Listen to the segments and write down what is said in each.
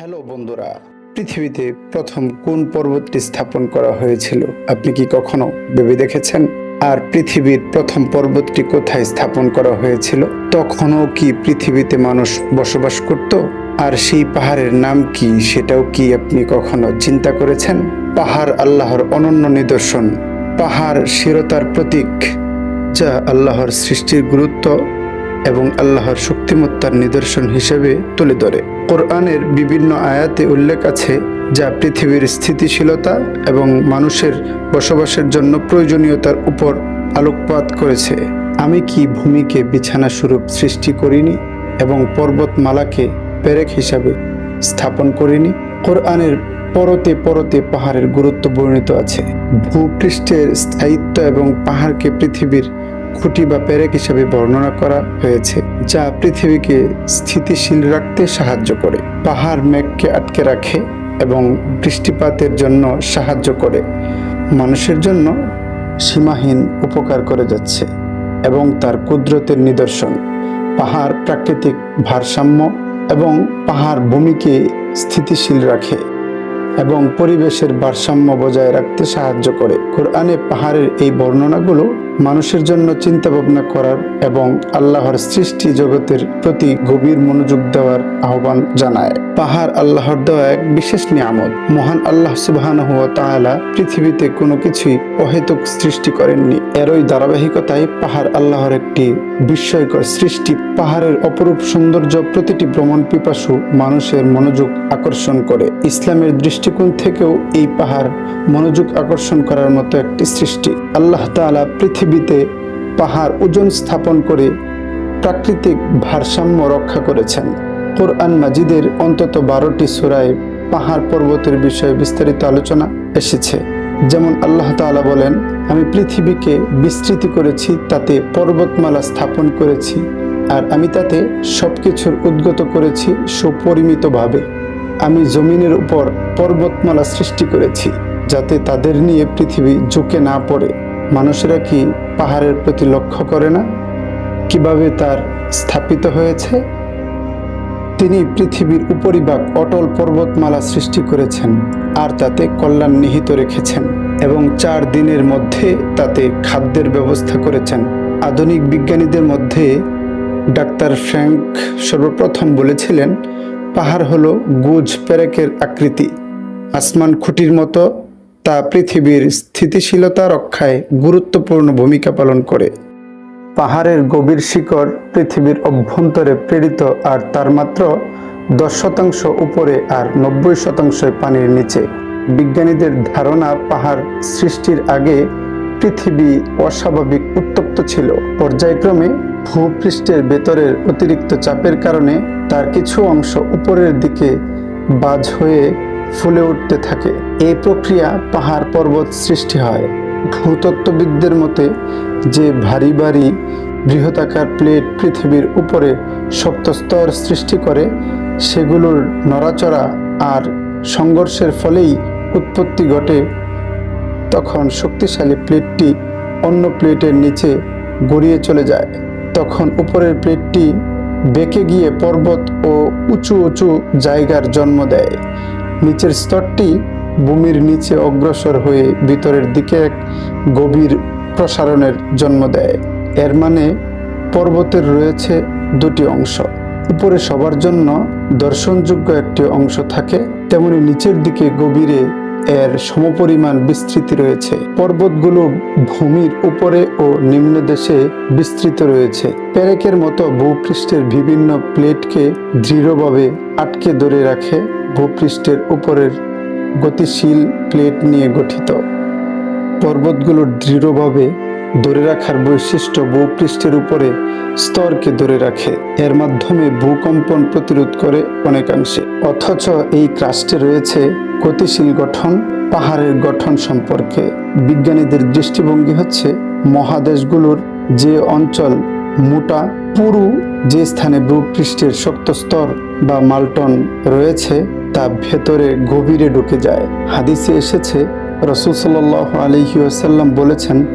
Hello বন্ধুরা, পৃথিবীতে প্রথম কোন পর্বতটি স্থাপন করা হয়েছিল আপনি কি কখনো ভেবে দেখেছেন? আর পৃথিবীর প্রথম পর্বতটি কোথায় স্থাপন করা হয়েছিল? তখনও কি পৃথিবীতে মানুষ বসবাস করত? আর সেই পাহাড়ের নাম কি সেটাও কি আপনি কখনো চিন্তা করেছেন? পাহাড় আল্লাহর অনন্য নিদর্শন, পাহাড় শিরতার প্রতীক, যা আল্লাহর সৃষ্টির গুরুত্ব এবং আল্লাহর শক্তিমত্তার নিদর্শন হিসেবে তুলে ধরে। কোরআনের বিভিন্ন আয়াতে উল্লেখ আছে যা পৃথিবীর স্থিতিশীলতা এবং মানুষের বসবাসের জন্য প্রয়োজনীয়তার উপর আলোকপাত করেছে। আমি কি ভূমিকে বিছানা স্বরূপ সৃষ্টি করিনি এবং পর্বতমালাকে পেরেক হিসাবে স্থাপন করিনি? কোরআনের পরতে পরতে পাহাড়ের গুরুত্ব বর্ণিত আছে। ভূপৃষ্ঠের স্থায়িত্ব এবং পাহাড়কে পৃথিবীর খুঁটি বা পেরেক হিসেবে বর্ণনা করা হয়েছে, যা পৃথিবীকে স্থিতিশীল রাখতে সাহায্য করে। পাহাড় মেঘকে আটকে রাখে এবং বৃষ্টিপাতের জন্য সাহায্য করে। মানুষের জন্য সীমাহীন উপকার করে যাচ্ছে এবং তার কুদরতের নিদর্শন। পাহাড় প্রাকৃতিক ভারসাম্য এবং পাহাড় ভূমিকে স্থিতিশীল রাখে এবং পরিবেশের ভারসাম্য বজায় রাখতে সাহায্য করে। কোরআনে পাহাড়ের এই বর্ণনাগুলো মানুষের জন্য চিন্তা ভাবনা করার এবং আল্লাহর সৃষ্টি জগতের প্রতি গভীর মনোযোগ দেওয়ার আহ্বান জানায়। পাহাড় আল্লাহর দেওয়া এক বিশেষ নিয়ামত। মহান আল্লাহ তাআলা পৃথিবীতে কোনো কিছুই অহেতুক সৃষ্টি করেননি। এরই ধারাবাহিকতায় পাহাড় আল্লাহর একটি বিস্ময়কর সৃষ্টি। পাহাড়ের অপরূপ সৌন্দর্য প্রতিটি ভ্রমণ পিপাসু মানুষের মনোযোগ আকর্ষণ করে। ইসলামের দৃষ্টিকোণ থেকেও এই পাহাড় মনোযোগ আকর্ষণ করার মতো একটি সৃষ্টি। আল্লাহ তাআলা পৃথিবীতে পাহাড় ওজন স্থাপন করে প্রাকৃতিক ভারসাম্য রক্ষা করেছেন। কোরআন মাজিদের অন্তত বারোটি সুরায় পাহাড় পর্বতের বিষয়ে বিস্তারিত আলোচনা এসেছে। যেমন আল্লাহ তাআলা বলেন, আমি পৃথিবীকে বিস্তৃতি করেছি, তাতে পর্বতমালা স্থাপন করেছি, আর আমি তাতে সবকিছুর উদ্গত করেছি সুপরিমিতভাবে। আমি জমিনের উপর পর্বতমালা সৃষ্টি করেছি, যাতে তাদের নিয়ে পৃথিবী ঝুঁকে না পড়ে। মানুষেরা কি পাহাড়ের প্রতি লক্ষ্য করে না? কীভাবে তার স্থাপিত হয়েছে? তিনি পৃথিবীর উপরিভাগ অটল পর্বতমালা সৃষ্টি করেছেন আর তাতে কল্যাণ নিহিত রেখেছেন এবং চার দিনের মধ্যে তাতে খাদ্যের ব্যবস্থা করেছেন। আধুনিক বিজ্ঞানীদের মধ্যে ডাক্তার ফ্র্যাঙ্ক সর্বপ্রথম বলেছিলেন, পাহাড় হলো গুজ প্যারেকের আকৃতি। আসমান খুঁটির মতো তা পৃথিবীর স্থিতিশীলতা রক্ষায় গুরুত্বপূর্ণ ভূমিকা পালন করে। পাহাড়ের গভীর শিকড় পৃথিবীর অভ্যন্তরে প্রেরিত আর তার মাত্র দশ শতাংশ উপরে আর নব্বই শতাংশ পানির নিচে। বিজ্ঞানীদের ধারণা পাহাড় সৃষ্টির আগে পৃথিবী অস্বাভাবিক উত্তপ্ত ছিল। পর্যায়ক্রমে ভূপৃষ্ঠের ভেতরের অতিরিক্ত চাপের কারণে তার কিছু অংশ উপরের দিকে বাজ হয়ে ফুলে উঠতে থাকে। এই প্রক্রিয়া পাহাড় পর্বত সৃষ্টি হয়। ভূতত্ত্ববিদদের মতে, যে ভারী ভারী বৃহতাকার প্লেট পৃথিবীর উপরে সপ্ত স্তর সৃষ্টি করে, সেগুলোর নড়াচড়া আর সংঘর্ষের ফলেই উৎপত্তি ঘটে। তখন শক্তিশালী প্লেটটি অন্য প্লেটের নিচে গড়িয়ে চলে যায়। তখন উপরের প্লেটটি বেঁকে গিয়ে পর্বত ও উঁচু উঁচু জায়গার জন্ম দেয়। নিচের স্তরটি ভূমির নিচে অগ্রসর হয়ে ভিতরের দিকে এক গভীর প্রসারণের জন্ম দেয়। এর মানে পর্বতের রয়েছে দুটি অংশ। উপরে সবার জন্য দর্শনযোগ্য একটি অংশ থাকে, তেমনি নিচের দিকে গভীরে এর সমপরিমাণ বিস্তৃতি রয়েছে। পর্বতগুলো ভূমির উপরে ও নিম্ন দেশে বিস্তৃত রয়েছে। পেরেকের মতো ভূপৃষ্ঠের বিভিন্ন প্লেটকে দৃঢ়ভাবে আটকে ধরে রাখে। ভূপৃষ্ঠের উপরের গতিশীল প্লেট নিয়ে গঠিত। পর্বতগুলো দৃঢ়ভাবে ধরে রাখার বৈশিষ্ট্য ভূপৃষ্ঠের উপরে স্তরকে ধরে রাখে। এর মাধ্যমে ভূকম্পন প্রতিরোধ করে অনেকাংশে। অথচ এই ক্রাস্টে রয়েছে গতিশীল গঠন, পাহাড়ের গঠন সম্পর্কে। বিজ্ঞানীদের দৃষ্টিভঙ্গি হচ্ছে মহাদেশগুলোর যে অঞ্চল মোটা, পুরু, যে স্থানে ভূপৃষ্ঠের শক্ত স্তর বা মাল্টন রয়েছে তা ভেতরে গভীরে ঢুকে যায়। হাদিসে এসেছে, রসুল সাল্লাহ আলহি আসাল্লাম বলেছেন,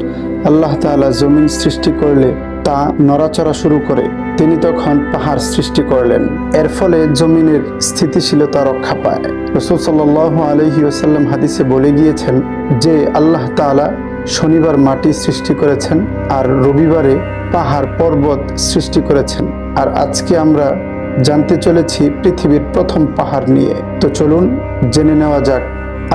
আল্লাহ তাআলা জমিন সৃষ্টি করলে তা নড়াচড়া শুরু করে। তিনি তখন পাহাড় সৃষ্টি করলেন। এর ফলে জমিনের স্থিতিশীলতা রক্ষা পায়। রসুল সাল্লাহ আলহি ওসাল্লাম হাদিসে বলে গিয়েছেন যে, আল্লাহ তাআলা শনিবার মাটি সৃষ্টি করেছেন আর রবিবারে পাহাড় পর্বত সৃষ্টি করেছেন। আর আজকে আমরা জানতে চলেছি পৃথিবীর প্রথম পাহাড় নিয়ে। তো চলুন জেনে নেওয়া যাক,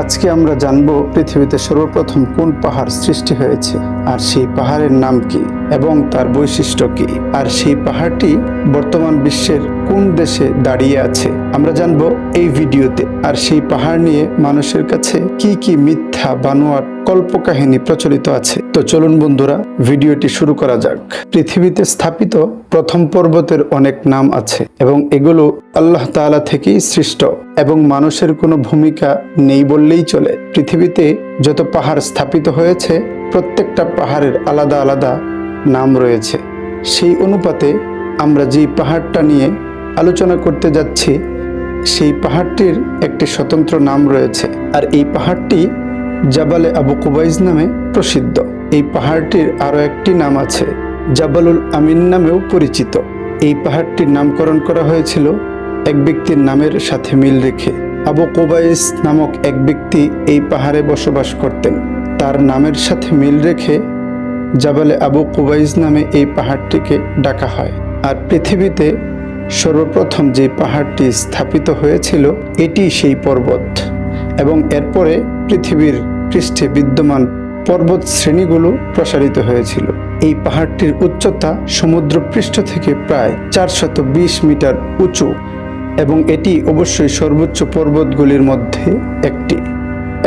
আজকে আমরা জানব পৃথিবীতে সর্বপ্রথম কোন পাহাড় সৃষ্টি হয়েছে, আর সেই পাহাড়ের নাম কি এবং তার বৈশিষ্ট্য কি। আর সেই পাহাড়টি বর্তমান বিশ্বের কোন দেশে দাঁড়িয়ে আছে আমরা জানব এই ভিডিওতে আর সেই পাহাড় নিয়ে মানুষের কাছে কি কি মিথ্যা বানোয়ার কল্পকাহিনী প্রচলিত আছে। তো চলুন বন্ধুরা, ভিডিওটি শুরু করা যাক। পৃথিবীতে স্থাপিত প্রথম পর্বতের অনেক নাম আছে এবং এগুলো আল্লাহ তাআলা থেকেই সৃষ্ট এবং মানুষের কোনো ভূমিকা নেই বললেই চলে। পৃথিবীতে যত পাহাড় স্থাপিত হয়েছে, প্রত্যেকটা পাহাড়ের আলাদা আলাদা নাম রয়েছে। সেই অনুপাতে আমরা যেই পাহাড়টা নিয়ে আলোচনা করতে যাচ্ছি সেই পাহাড়টির একটি স্বতন্ত্র নাম রয়েছে। আর এই পাহাড়টি জাবালে আবু কুবাইজ নামে প্রসিদ্ধ। এই পাহাড়টির আরও একটি নাম আছে, জাবালুল আমিন নামেও পরিচিত। এই পাহাড়টির নামকরণ করা হয়েছিল এক ব্যক্তির নামের সাথে মিল রেখে। আবু কুবাইস নামক এক ব্যক্তি এই পাহাড়ে বসবাস করতেন। তার নামের সাথে মিল রেখে জাবালে আবু কুবাইজ নামে এই পাহাড়টিকে ডাকা হয়। আর পৃথিবীতে সর্বপ্রথম যে পাহাড়টি স্থাপিত হয়েছিল, এটি সেই পর্বত। এবং এরপরে পৃথিবীর পৃষ্ঠে বিদ্যমান পর্বত শ্রেণীগুলো প্রসারিত হয়েছিল। এই পাহাড়টির উচ্চতা সমুদ্র পৃষ্ঠ থেকে প্রায় চারশত মিটার উঁচু এবং এটি অবশ্যই সর্বোচ্চ পর্বতগুলির মধ্যে একটি।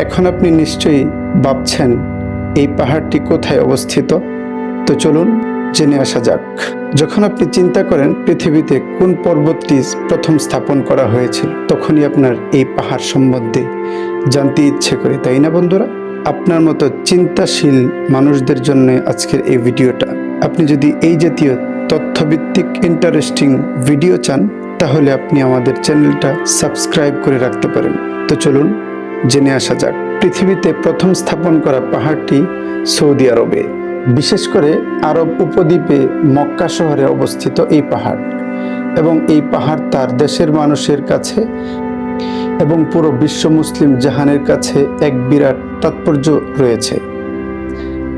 এখন আপনি নিশ্চয়ই ভাবছেন, এই পাহাড়টি কোথায় অবস্থিত? তো চলুন জেনে আসা যাক। যখন আপনি চিন্তা করেন পৃথিবীতে কোন পর্বতটি প্রথম স্থাপন করা হয়েছিল, তখনই আপনার এই পাহাড় সম্বন্ধে জানতে ইচ্ছে করে, তাই না বন্ধুরা? আপনার মতো চিন্তাশীল মানুষদের জন্য আজকের এই ভিডিওটা। আপনি যদি এই জাতীয় তথ্যভিত্তিক ইন্টারেস্টিং ভিডিও চান, তাহলে আপনি আমাদের চ্যানেলটা সাবস্ক্রাইব করে রাখতে পারেন। তো চলুন জেনে আসা যাক, পৃথিবীতে প্রথম স্থাপন করা পাহাড়টি সৌদি আরবে। বিশেষ করে আরব উপদ্বীপে মক্কা শহরে অবস্থিত এই পাহাড় এবং এই পাহাড় তার দেশের মানুষের কাছে এবং পুরো বিশ্ব মুসলিম জাহানের কাছে এক বিরাট তাৎপর্য রয়েছে।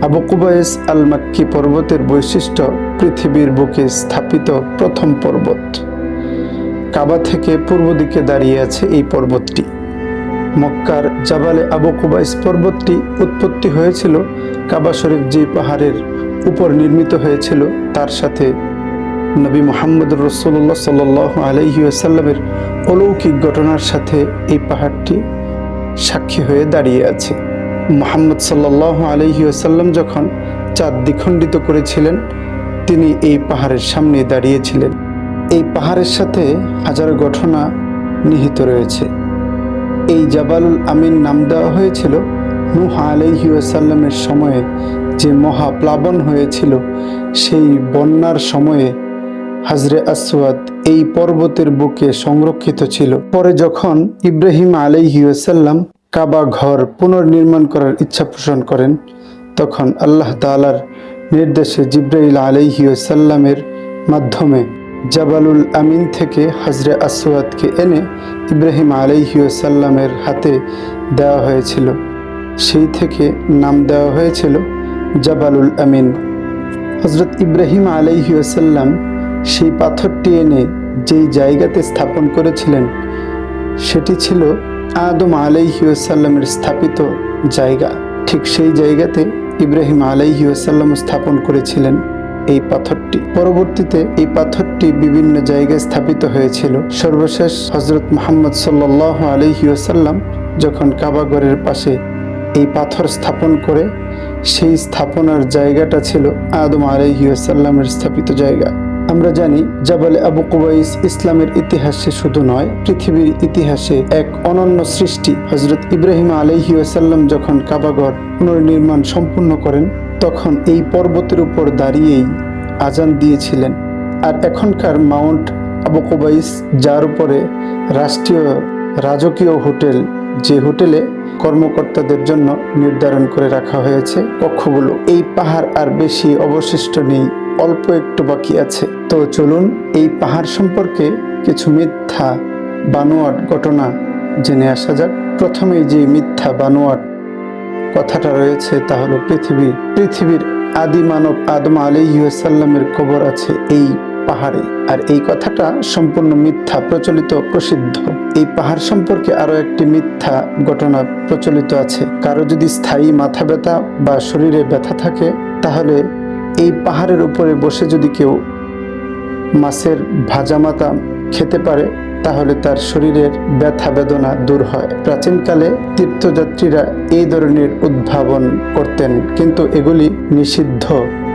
আবু কুবাইস আল মাক্কি পর্বতের বৈশিষ্ট্য পৃথিবীর বুকে স্থাপিত প্রথম পর্বত। কাবা থেকে পূর্ব দিকে দাঁড়িয়ে আছে এই পর্বতটি। মক্কার জাবালে আবু কুবাইস পর্বতটি উৎপত্তি হয়েছিল কাবা শরীফ যে পাহাড়ের উপর নির্মিত হয়েছিল, তার সাথে। নবী মোহাম্মদ রসুল্লাহ সাল আলহি আসাল্লামের অলৌকিক ঘটনার সাথে এই পাহাড়টি সাক্ষী হয়ে দাঁড়িয়ে আছে। মোহাম্মদ সাল্লাহ আলহি আসাল্লাম যখন চাঁদ দ্বিখণ্ডিত করেছিলেন, তিনি এই পাহাড়ের সামনে দাঁড়িয়েছিলেন। এই পাহাড়ের সাথে হাজার ঘটনা নিহিত রয়েছে। এই জাবালুল আমিন নাম দেওয়া হয়েছিল নুহ আলহিউসাল্লামের সময়ে। যে মহা প্লাবন হয়েছিল সেই বন্যার সময়ে হাজরে আসওয়াদ এই পর্বতের বুকে সংরক্ষিত ছিল। পরে যখন ইব্রাহিম আলাইহিউসাল্লাম কাবা ঘর পুনর্নির্মাণ করার ইচ্ছা পোষণ করেন, তখন আল্লাহ তালার নির্দেশে জিব্রাইল আলাইহিউসাল্লামের মাধ্যমে জাবালুল আমিন থেকে হজরে আসওয়াদকে এনে ইব্রাহিম আলাইহিউসাল্লামের হাতে দেওয়া হয়েছিল। সেই থেকে নাম দেওয়া হয়েছিল জাবালুল আমিন। হজরত ইব্রাহিম আলাইহিউসাল্লাম সেই পাথরটি এনে যেই জায়গাতে স্থাপন করেছিলেন, সেটি ছিল আদম আলাইহিউসাল্লামের স্থাপিত জায়গা। ঠিক সেই জায়গাতে ইব্রাহিম আলাইহিউসাল্লাম স্থাপন করেছিলেন। এই পাথরটি। পরবর্তীতে এই পাথরটি বিভিন্ন জায়গায় স্থাপিত হয়েছিল। সর্বশেষ হজরত মোহাম্মদ সাল্লাহ আলহিউসাল্লাম যখন কাবাগরের পাশে এই পাথর স্থাপন করে, সেই স্থাপনার জায়গাটা ছিল আদম আলহিউসাল্লামের স্থাপিত জায়গা। আমরা জানি, জাবালে আবু কুবাইস ইসলামের ইতিহাসে শুধু নয়, পৃথিবীর ইতিহাসে এক অনন্য সৃষ্টি হজরত ইব্রাহিম আলহিউসাল্লাম যখন কাবাগর পুনর্নির্মাণ সম্পূর্ণ করেন তখন এই পর্বতের উপর দাঁড়িয়েই আজান দিয়েছিলেন। আর এখনকার মাউন্ট আবু কুবাইস, যার উপরে রাষ্ট্রীয় রাজকীয় হোটেল, যে হোটেলে কর্মকর্তাদের জন্য নির্ধারণ করে রাখা হয়েছে, কক্ষগুলো। এই পাহাড় আর বেশি অবশিষ্ট নেই, অল্প একটু বাকি আছে। তো চলুন এই পাহাড় সম্পর্কে কিছু মিথ্যা বানোয়াট ঘটনা জেনে আসা যাক। প্রথমেই যে মিথ্যা বানোয়াট কথাটা রয়েছে তা হলো পৃথিবী, পৃথিবীর আদি মানব আদম আলিহাসাল্লামের কবর আছে এই পাহাড়ে। আর এই কথাটা সম্পূর্ণ মিথ্যা, প্রচলিত, প্রসিদ্ধ। এই পাহাড় সম্পর্কে আরও একটি মিথ্যা ঘটনা প্রচলিত আছে। কারও যদি স্থায়ী মাথা ব্যথা বা শরীরে ব্যথা থাকে, তাহলে এই পাহাড়ের উপরে বসে যদি কেউ মাছের ভাজা মাথা খেতে পারে তাহলে তার শরীরের ব্যথা বেদনা দূর হয়। প্রাচীনকালে তীর্থযাত্রীরা এই ধরনের উদ্ভাবন করতেন, কিন্তু এগুলি নিষিদ্ধ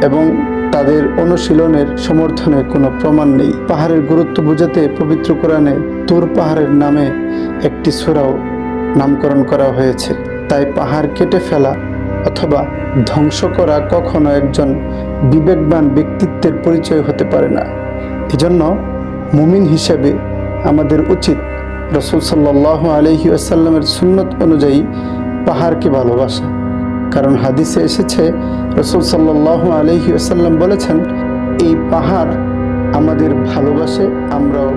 এবং তাদের অনুশীলনের সমর্থনে কোনো প্রমাণ নেই। পাহাড়ের গুরুত্ব বোঝাতে পবিত্র কোরআনে তুর পাহাড়ের নামে একটি সুরাও নামকরণ করা হয়েছে। তাই পাহাড় কেটে ফেলা অথবা ধ্বংস করা কখনো একজন বিবেকবান ব্যক্তিত্বের পরিচয় হতে পারে না। এজন্য মুমিন হিসেবে আমাদের উচিত রসুল সাল্লাহ আলহি আসাল্লামের সুন্নত অনুযায়ী পাহাড়কে ভালোবাসা। কারণ হাদিসে এসেছে, রসুল সাল্লাহ আলহি আসাল্লাম বলেছেন, এই পাহাড় আমাদের ভালোবাসে, আমরাও